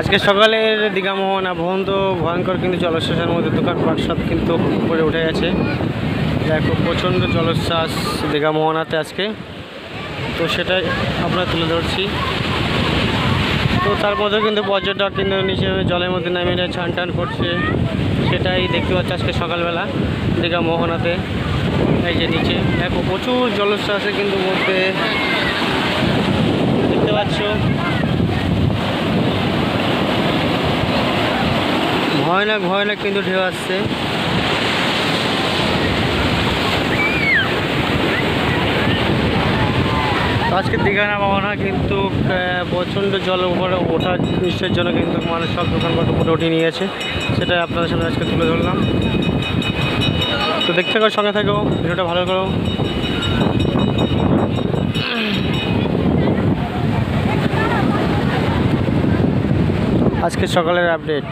আজকে সকালের দীঘা মোহনা ভবন্ত ভয়ঙ্কর, কিন্তু জলশ্বাসের মধ্যে দোকানপাট সব কিন্তু উপরে উঠে গেছে। দেখো প্রচণ্ড জলোচ্ছ্বাস দীঘা মোহনাতে আজকে। তো সেটাই আমরা তুলে ধরছি। তো তার মধ্যে কিন্তু পর্যটক কিন্তু নিচে জলের মধ্যে নামে ছান টান করছে। সেটাই দেখতে পাচ্ছি আজকে সকালবেলা দীঘা মোহনাতে এই যে নিচে, দেখো প্রচুর জলোচ্ছ্বাসে কিন্তু মধ্যে। দেখতে পাচ্ছ? ভয়ানক ভয়ানক কিন্তু ঢেউ আসছে। আজকে দীঘা না পাবো না, কিন্তু প্রচণ্ড জল উপরে ওঠার দৃশ্যের জন্য কিন্তু মানুষ সব দোকানপাট উপরে উঠিয়ে নিয়েছে। সেটা আপনাদের সামনে আজকে তুলে ধরলাম। তো দেখতে থাকো, সঙ্গে থাকো, ভিডিওটা ভালো করো। আজকে সকালের আপডেট